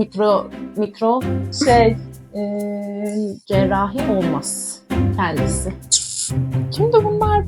mikro mikro şey e, cerrahi olmaz kendisi. Kimdi bunlar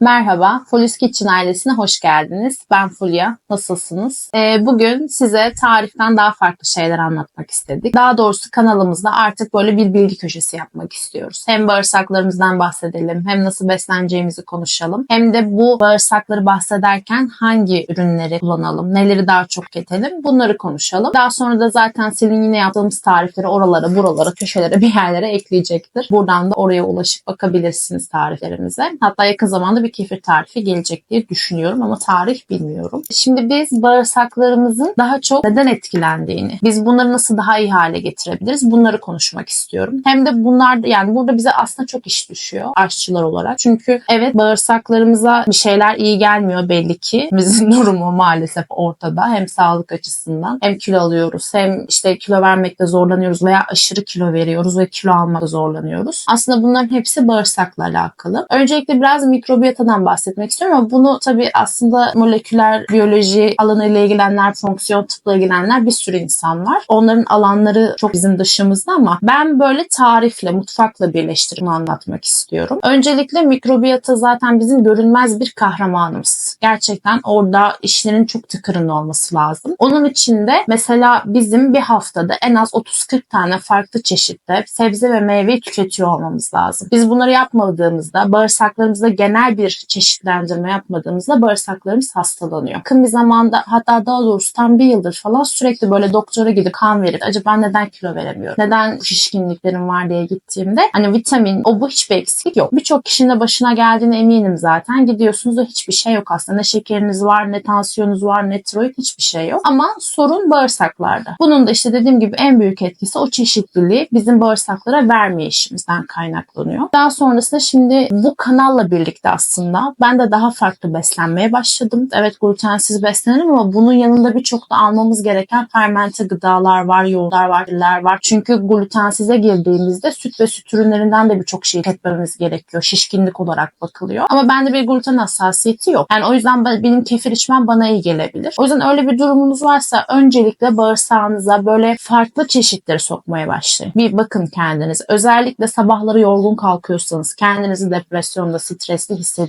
Merhaba, Fuly's Kitchen ailesine hoş geldiniz. Ben Fulya, nasılsınız? Ee, bugün size tariften daha farklı şeyler anlatmak istedik. Daha doğrusu kanalımızda artık böyle bir bilgi köşesi yapmak istiyoruz. Hem bağırsaklarımızdan bahsedelim, hem nasıl besleneceğimizi konuşalım. Hem de bu bağırsakları bahsederken hangi ürünleri kullanalım, neleri daha çok tüketelim bunları konuşalım. Daha sonra da zaten Selin yine yaptığımız tarifleri oralara, buralara, köşelere, bir yerlere ekleyecektir. Buradan da oraya ulaşıp bakabilirsiniz tariflerimize. Hatta yakın zamanda bir kefir tarifi gelecek diye düşünüyorum ama tarih bilmiyorum. Şimdi biz bağırsaklarımızın daha çok neden etkilendiğini, biz bunları nasıl daha iyi hale getirebiliriz bunları konuşmak istiyorum. Hem de bunlar yani burada bize aslında çok iş düşüyor aşçılar olarak. Çünkü evet bağırsaklarımıza bir şeyler iyi gelmiyor belli ki. Bizim durumu maalesef ortada. Hem sağlık açısından hem kilo alıyoruz hem işte kilo vermekte zorlanıyoruz veya aşırı kilo veriyoruz ve kilo almakta zorlanıyoruz. Aslında bunların hepsi bağırsakla alakalı. Öncelikle biraz mikrobiyatadan bahsetmek istiyorum ama bunu tabii aslında moleküler biyoloji alanıyla ilgilenenler, fonksiyon tıpla ilgilenenler bir sürü insan var. Onların alanları çok bizim dışımızda ama ben böyle tarifle, mutfakla birleştirme anlatmak istiyorum. Öncelikle mikrobiyata zaten bizim görünmez bir kahramanımız. Gerçekten orada işlerin çok tıkırında olması lazım. Onun için de mesela bizim bir haftada en az 30-40 tane farklı çeşitte sebze ve meyveyi tüketiyor olmamız lazım. Biz bunları yapmadığımızda bağırsaklarımızda genel bir çeşitlendirme yapmadığımızda bağırsaklarımız hastalanıyor. Yakın bir zamanda hatta daha doğrusu tam bir yıldır falan sürekli böyle doktora gidip kan verip acaba neden kilo veremiyorum? Neden şişkinliklerim var diye gittiğimde hani vitamin o bu hiçbir eksik yok. Birçok kişinin de başına geldiğine eminim zaten. Gidiyorsunuz da hiçbir şey yok aslında. Ne şekeriniz var, ne tansiyonunuz var, ne tiroid hiçbir şey yok. Ama sorun bağırsaklarda. Bunun da işte dediğim gibi en büyük etkisi o çeşitliliği bizim bağırsaklara vermeyişimizden kaynaklanıyor. Daha sonrasında şimdi bu kanalla birlikte aslında ben de daha farklı beslenmeye başladım. Evet glutensiz beslenirim ama bunun yanında birçok da almamız gereken fermente gıdalar var, yoğurtlar var, diller var. Çünkü glutensize girdiğimizde süt ve süt ürünlerinden de birçok şey tüketmemiz gerekiyor. Şişkinlik olarak bakılıyor. Ama bende bir gluten hassasiyeti yok. Yani o yüzden benim kefir içmem bana iyi gelebilir. O yüzden öyle bir durumunuz varsa öncelikle bağırsağınıza böyle farklı çeşitleri sokmaya başlayın. Bir bakın kendiniz. Özellikle sabahları yorgun kalkıyorsanız, kendinizi depresyonda, stresli hissediyorsanız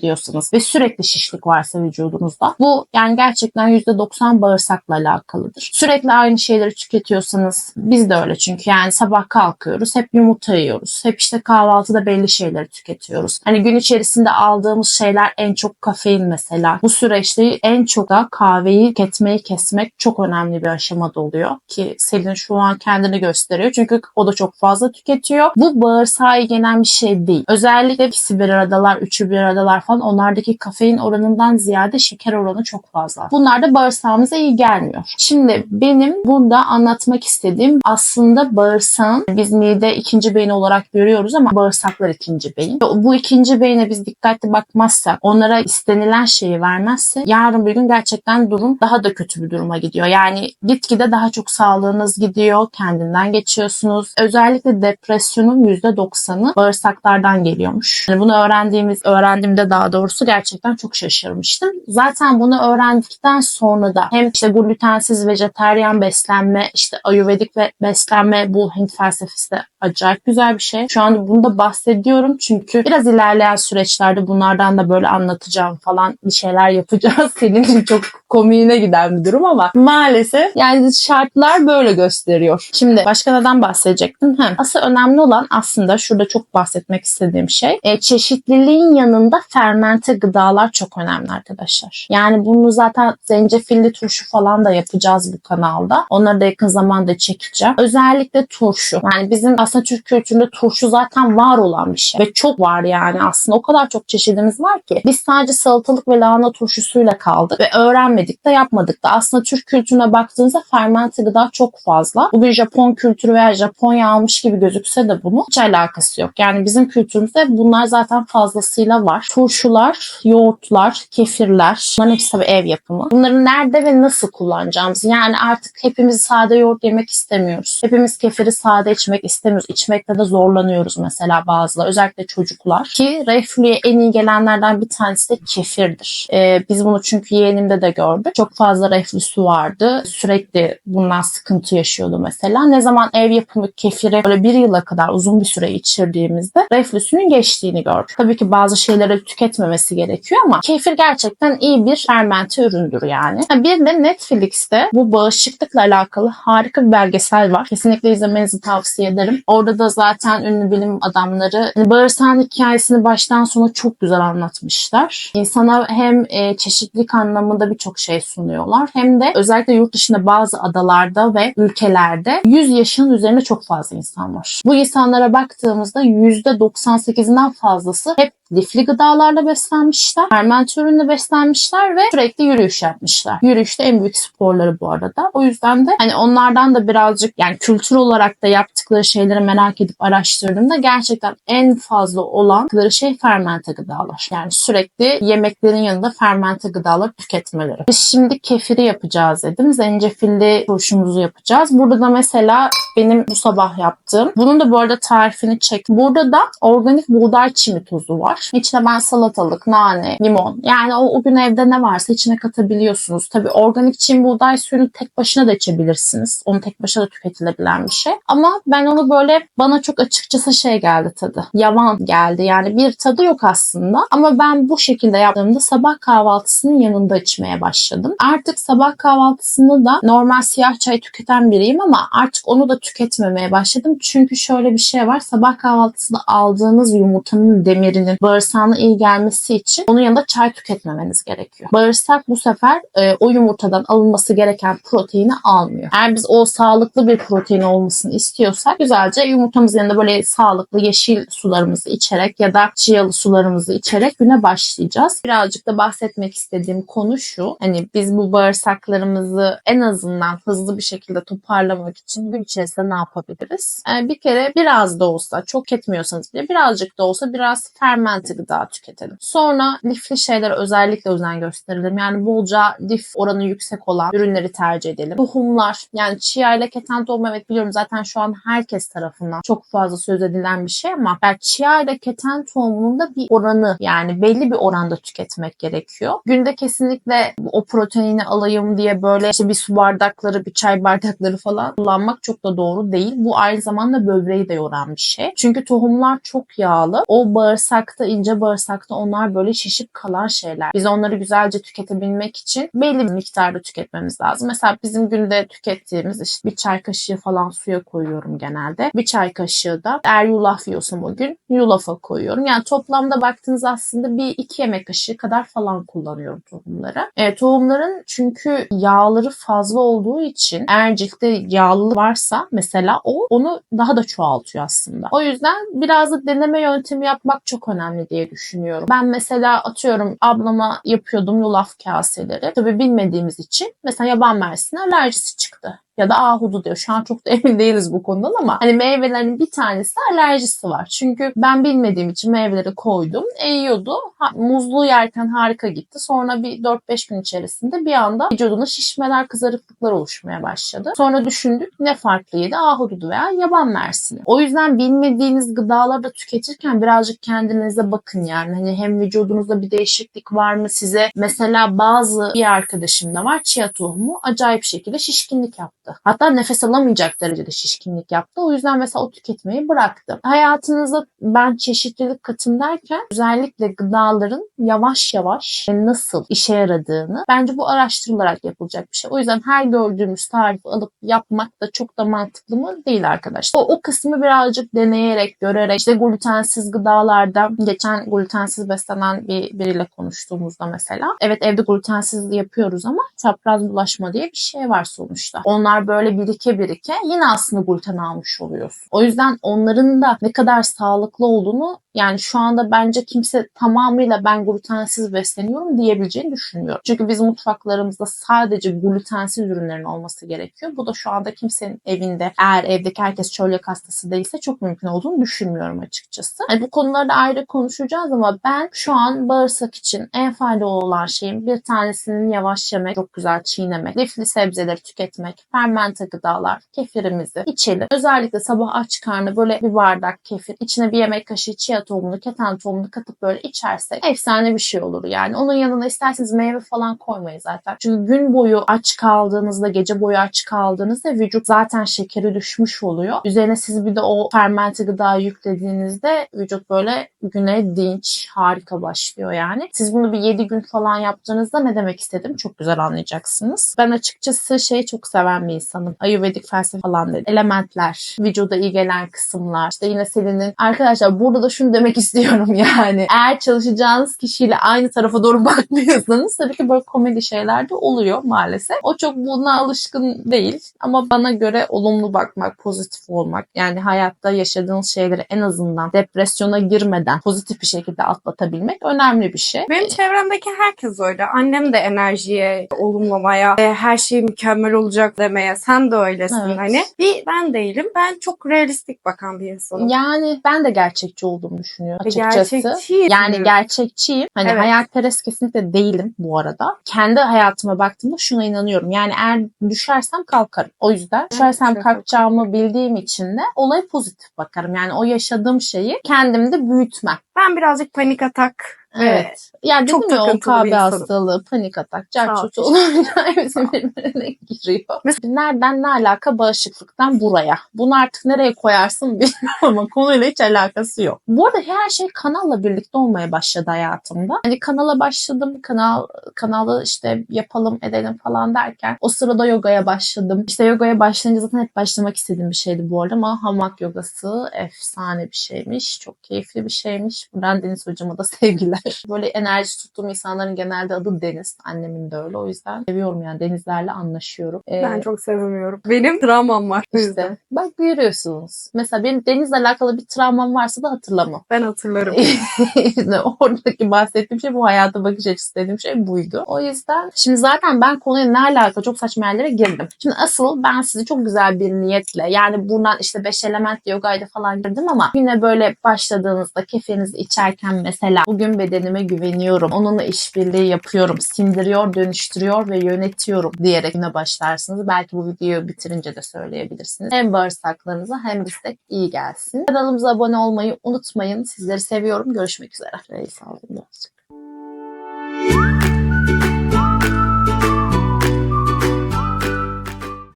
ve sürekli şişlik varsa vücudunuzda bu yani gerçekten %90 bağırsakla alakalıdır. Sürekli aynı şeyleri tüketiyorsanız biz de öyle çünkü yani sabah kalkıyoruz hep yumurta yiyoruz. Hep işte kahvaltıda belli şeyleri tüketiyoruz. Hani gün içerisinde aldığımız şeyler en çok kafein mesela. Bu süreçte en çok da kahveyi tüketmeyi kesmek çok önemli bir aşamada oluyor ki Selin şu an kendini gösteriyor. Çünkü o da çok fazla tüketiyor. Bu bağırsağı gelen bir şey değil. Özellikle ikisi bir aradalar, üçü bir aradalar falan onlardaki kafein oranından ziyade şeker oranı çok fazla. Bunlar da bağırsağımıza iyi gelmiyor. Şimdi benim burada anlatmak istediğim aslında bağırsağın biz mide ikinci beyin olarak görüyoruz ama bağırsaklar ikinci beyin. Bu ikinci beyine biz dikkatli bakmazsak, onlara istenilen şeyi vermezse yarın bir gün gerçekten durum daha da kötü bir duruma gidiyor. Yani gitgide daha çok sağlığınız gidiyor, kendinden geçiyorsunuz. Özellikle depresyonun %90'ı bağırsaklardan geliyormuş. Yani bunu öğrendiğimiz, öğrendiğimde daha doğrusu gerçekten çok şaşırmıştım. Zaten bunu öğrendikten sonra da hem işte glutensiz vejeteryan beslenme, işte ayurvedik ve beslenme bu Hint felsefesi de acayip güzel bir şey. Şu anda bunu da bahsediyorum çünkü biraz ilerleyen süreçlerde bunlardan da böyle anlatacağım falan bir şeyler yapacağız. Senin çok komiğine giden bir durum ama maalesef yani şartlar böyle gösteriyor. Şimdi başka neden bahsedecektim? Hem asıl önemli olan aslında şurada çok bahsetmek istediğim şey e, çeşitliliğin yanında fermente gıdalar çok önemli arkadaşlar. Yani bunu zaten zencefilli turşu falan da yapacağız bu kanalda. Onları da yakın zamanda çekeceğim. Özellikle turşu. Yani bizim aslında Türk kültüründe turşu zaten var olan bir şey. Ve çok var yani aslında. O kadar çok çeşidimiz var ki. Biz sadece salatalık ve lahana turşusuyla kaldık ve öğrenmedik denemedik de yapmadık da. Aslında Türk kültürüne baktığınızda fermente gıda çok fazla. Bugün Japon kültürü veya Japonya almış gibi gözükse de bunun hiç alakası yok. Yani bizim kültürümüzde bunlar zaten fazlasıyla var. Turşular, yoğurtlar, kefirler. Bunların hepsi tabii ev yapımı. Bunları nerede ve nasıl kullanacağımız. Yani artık hepimiz sade yoğurt yemek istemiyoruz. Hepimiz kefiri sade içmek istemiyoruz. İçmekte de zorlanıyoruz mesela bazıları. Özellikle çocuklar. Ki reflüye en iyi gelenlerden bir tanesi de kefirdir. Ee, biz bunu çünkü yeğenimde de gördük. Çok fazla reflüsü vardı. Sürekli bundan sıkıntı yaşıyordu mesela. Ne zaman ev yapımı kefiri böyle bir yıla kadar uzun bir süre içirdiğimizde reflüsünün geçtiğini gördük. Tabii ki bazı şeyleri tüketmemesi gerekiyor ama kefir gerçekten iyi bir fermente üründür yani. Bir de Netflix'te bu bağışıklıkla alakalı harika bir belgesel var. Kesinlikle izlemenizi tavsiye ederim. Orada da zaten ünlü bilim adamları hani bağırsağın hikayesini baştan sona çok güzel anlatmışlar. İnsana hem e, çeşitlilik anlamında birçok şey sunuyorlar hem de özellikle yurt dışında bazı adalarda ve ülkelerde 100 yaşın üzerinde çok fazla insan var. Bu insanlara baktığımızda %98'inden fazlası hep lifli gıdalarla beslenmişler, fermente ürünle beslenmişler ve sürekli yürüyüş yapmışlar. Yürüyüş de en büyük sporları bu arada. O yüzden de hani onlardan da birazcık yani kültür olarak da yaptıkları şeyleri merak edip araştırdığımda gerçekten en fazla olan şey fermente gıdalar. Yani sürekli yemeklerin yanında fermente gıdalar tüketmeleri. Biz şimdi kefiri yapacağız dedim. Zencefilli turşumuzu yapacağız. Burada da mesela benim bu sabah yaptığım. Bunun da bu arada tarifini çek. Burada da organik buğday çimi tozu var var. İçine ben salatalık, nane, limon. Yani o, o gün evde ne varsa içine katabiliyorsunuz. Tabii organik çim buğday suyunu tek başına da içebilirsiniz. Onu tek başına da tüketilebilen bir şey. Ama ben onu böyle bana çok açıkçası şey geldi tadı. Yavan geldi. Yani bir tadı yok aslında. Ama ben bu şekilde yaptığımda sabah kahvaltısının yanında içmeye başladım. Artık sabah kahvaltısında da normal siyah çay tüketen biriyim ama artık onu da tüketmemeye başladım. Çünkü şöyle bir şey var. Sabah kahvaltısında aldığınız yumurtanın demirinin bağırsağına iyi gelmesi için onun yanında çay tüketmemeniz gerekiyor. Bağırsak bu sefer e, o yumurtadan alınması gereken proteini almıyor. Eğer biz o sağlıklı bir protein olmasını istiyorsak güzelce yumurtamızın yanında böyle sağlıklı yeşil sularımızı içerek ya da chialı sularımızı içerek güne başlayacağız. Birazcık da bahsetmek istediğim konu şu. Hani biz bu bağırsaklarımızı en azından hızlı bir şekilde toparlamak için gün içerisinde ne yapabiliriz? Yani e, bir kere biraz da olsa çok etmiyorsanız bile birazcık da olsa biraz ferment fermente gıda tüketelim. Sonra lifli şeylere özellikle özen gösterelim. Yani bolca lif oranı yüksek olan ürünleri tercih edelim. Tohumlar yani chia ile keten tohum evet biliyorum zaten şu an herkes tarafından çok fazla söz edilen bir şey ama yani chia ile keten tohumunun da bir oranı yani belli bir oranda tüketmek gerekiyor. Günde kesinlikle o proteini alayım diye böyle işte bir su bardakları, bir çay bardakları falan kullanmak çok da doğru değil. Bu aynı zamanda böbreği de yoran bir şey. Çünkü tohumlar çok yağlı. O bağırsak bağırsakta, ince bağırsakta onlar böyle şişip kalan şeyler. Biz onları güzelce tüketebilmek için belli bir miktarda tüketmemiz lazım. Mesela bizim günde tükettiğimiz işte bir çay kaşığı falan suya koyuyorum genelde. Bir çay kaşığı da eğer yulaf yiyorsam o gün yulafa koyuyorum. Yani toplamda baktığınız aslında bir iki yemek kaşığı kadar falan kullanıyorum tohumları. E, tohumların çünkü yağları fazla olduğu için eğer ciltte yağlı varsa mesela o onu daha da çoğaltıyor aslında. O yüzden biraz da deneme yöntemi yapmak çok önemli önemli diye düşünüyorum. Ben mesela atıyorum ablama yapıyordum yulaf kaseleri. Tabii bilmediğimiz için mesela yaban mersine alerjisi çıktı ya da ahudu diyor. Şu an çok da emin değiliz bu konudan ama hani meyvelerin bir tanesi alerjisi var. Çünkü ben bilmediğim için meyveleri koydum. E, yiyordu. Ha, muzlu yerken harika gitti. Sonra bir 4-5 gün içerisinde bir anda vücudunda şişmeler, kızarıklıklar oluşmaya başladı. Sonra düşündük ne farklıydı? Ahududu veya yaban mersini. O yüzden bilmediğiniz gıdaları da tüketirken birazcık kendinize bakın yani. Hani hem vücudunuzda bir değişiklik var mı size? Mesela bazı bir arkadaşımda var chia tohumu acayip şekilde şişkinlik yaptı yaptı. Hatta nefes alamayacak derecede şişkinlik yaptı. O yüzden mesela o tüketmeyi bıraktı. Hayatınızda ben çeşitlilik katın derken özellikle gıdaların yavaş yavaş nasıl işe yaradığını bence bu araştırılarak yapılacak bir şey. O yüzden her gördüğümüz tarifi alıp yapmak da çok da mantıklı mı değil arkadaşlar. O, o kısmı birazcık deneyerek, görerek işte glutensiz gıdalarda geçen glutensiz beslenen bir biriyle konuştuğumuzda mesela evet evde glutensiz yapıyoruz ama çapraz bulaşma diye bir şey var sonuçta. Onlar bunlar böyle birike birike yine aslında gluten almış oluyorsun. O yüzden onların da ne kadar sağlıklı olduğunu yani şu anda bence kimse tamamıyla ben glutensiz besleniyorum diyebileceğini düşünmüyorum. Çünkü biz mutfaklarımızda sadece glutensiz ürünlerin olması gerekiyor. Bu da şu anda kimsenin evinde eğer evdeki herkes çölyak hastası değilse çok mümkün olduğunu düşünmüyorum açıkçası. Yani bu konularda ayrı konuşacağız ama ben şu an bağırsak için en faydalı olan şeyin bir tanesinin yavaş yemek, çok güzel çiğnemek, lifli sebzeleri tüketmek, fermente gıdalar, kefirimizi içelim. Özellikle sabah aç karnı böyle bir bardak kefir, içine bir yemek kaşığı chia tohumunu, keten tohumunu katıp böyle içersek efsane bir şey olur yani. Onun yanına isterseniz meyve falan koymayın zaten. Çünkü gün boyu aç kaldığınızda, gece boyu aç kaldığınızda vücut zaten şekeri düşmüş oluyor. Üzerine siz bir de o fermente gıdayı yüklediğinizde vücut böyle güne dinç, harika başlıyor yani. Siz bunu bir 7 gün falan yaptığınızda ne demek istedim çok güzel anlayacaksınız. Ben açıkçası şey çok seven bir insanım. Ayurvedik felsefe falan dedi. Elementler, vücuda iyi gelen kısımlar. İşte yine Selin'in arkadaşlar burada da şunu demek istiyorum yani. Eğer çalışacağınız kişiyle aynı tarafa doğru bakmıyorsanız tabii ki böyle komedi şeyler de oluyor maalesef. O çok buna alışkın değil ama bana göre olumlu bakmak, pozitif olmak yani hayatta yaşadığınız şeyleri en azından depresyona girmeden pozitif bir şekilde atlatabilmek önemli bir şey. Benim çevremdeki herkes öyle. Annem de enerjiye, olumlamaya, her şey mükemmel olacak demeye. Sen de öylesin Evet. hani. Bir ben değilim. Ben çok realistik bakan bir insanım. Yani ben de gerçekçi olduğumu düşünüyorum açıkçası. gerçekçiyim. Yani gerçekçiyim. Hani Evet. hayalperest kesinlikle değilim bu arada. Kendi hayatıma baktığımda şuna inanıyorum. Yani eğer düşersem kalkarım. O yüzden düşersem çok kalkacağımı bildiğim için de olaya pozitif bakarım. Yani o yaşadığım şeyi kendimde büyütmem. Ben birazcık panik atak. Evet. Yani Çok dedim ya o takıntılı bir KB insanım. hastalığı, panik atak, Sağ ol, carçut olunca hepsi birbirine giriyor. Mesela nereden ne alaka bağışıklıktan buraya. Bunu artık nereye koyarsın bilmiyorum ama konuyla hiç alakası yok. Bu arada her şey kanalla birlikte olmaya başladı hayatımda. Hani kanala başladım, kanal kanalı işte yapalım edelim falan derken o sırada yogaya başladım. İşte yogaya başlayınca zaten hep başlamak istediğim bir şeydi bu arada ama hamak yogası efsane bir şeymiş. Çok keyifli bir şeymiş. Buradan Deniz hocama da sevgiler. Böyle enerji tuttuğum insanların genelde adı Deniz. Annemin de öyle. O yüzden seviyorum yani denizlerle anlaşıyorum. Ee, Ben çok sevmiyorum. Benim travmam var. işte bak görüyorsunuz. Mesela benim denizle alakalı bir travmam varsa da hatırlamam. Ben hatırlarım. oradaki bahsettiğim şey bu hayata bakış açısı dediğim şey buydu. O yüzden şimdi zaten ben konuya ne alaka çok saçma yerlere girdim. Şimdi asıl ben sizi çok güzel bir niyetle yani buradan işte beş element yogayla falan girdim ama yine böyle başladığınızda kefenizi içerken mesela bugün bedenime güveniyorum. Onunla işbirliği yapıyorum. Sindiriyor, dönüştürüyor ve yönetiyorum diyerek yine başlarsınız. Belki bu videoyu bitirince de söyleyebilirsiniz. Hem bağırsaklarınıza hem istek iyi gelsin. Kanalımıza abone olmayı unutmayın. Sizleri seviyorum. Görüşmek üzere. Reis aldım.